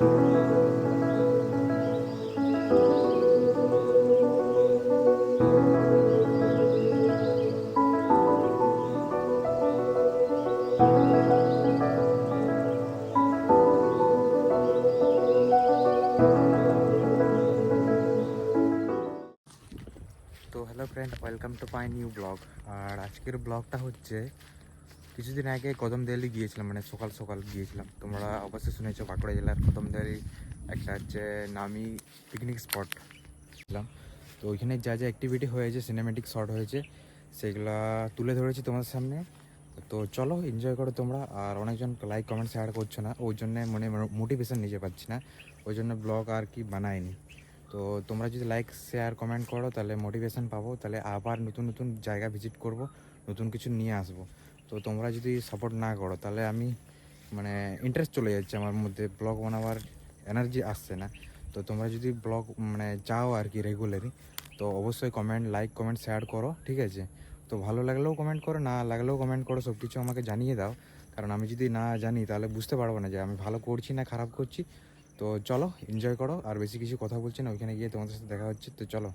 তো hello friend welcome to my new blog আর আজকের ব্লগটা হচ্ছে কিছুদিন আগে কদমদিয়ালি গিয়েছিলাম মানে সকাল সকাল গিয়েছিলাম। তোমরা অবশ্যই শুনেছো বাঁকুড়া জেলার কদমদিয়ালি একটা হচ্ছে নামি পিকনিক স্পট ছিলাম। তো ওইখানে যা যা অ্যাক্টিভিটি হয়েছে সিনেমেটিক শট হয়েছে, সেগুলা তুলে ধরেছি তোমাদের সামনে। তো চলো এনজয় করো তোমরা, আর অনেকজন লাইক কমেন্ট শেয়ার করছ না। ওই জন্য মনে মোটিভেশন নিতে পারছি না। ওই জন্য ব্লগ আর কি বানায়নি তো তোমরা যদি লাইক শেয়ার কমেন্ট করো, তাহলে মোটিভেশন পাবো। তাহলে আবার নতুন নতুন জায়গা ভিজিট করব, নতুন কিছু নিয়ে আসব। তো তোমরা যদি সাপোর্ট না করো, তাহলে আমি মানে ইন্টারেস্ট চলে যাচ্ছে আমার মধ্যে। ব্লগ বানাবার এনার্জি আসছে না। তো তোমরা যদি ব্লগ মানে চাও আর কি রেগুলারই তো অবশ্যই কমেন্ট লাইক কমেন্ট শেয়ার করো, ঠিক আছে? তো ভালো লাগলেও কমেন্ট করো, না লাগলেও কমেন্ট করো সব কিছু আমাকে জানিয়ে দাও। কারণ আমি যদি না জানি, তাহলে বুঝতে পারব না যে আমি ভালো করছি না খারাপ করছি। তো চলো এনজয় করো, আর বেশি কিছু কথা বলছি না, ওইখানে গিয়ে তোমাদের সাথে দেখা হচ্ছে। তো চলো।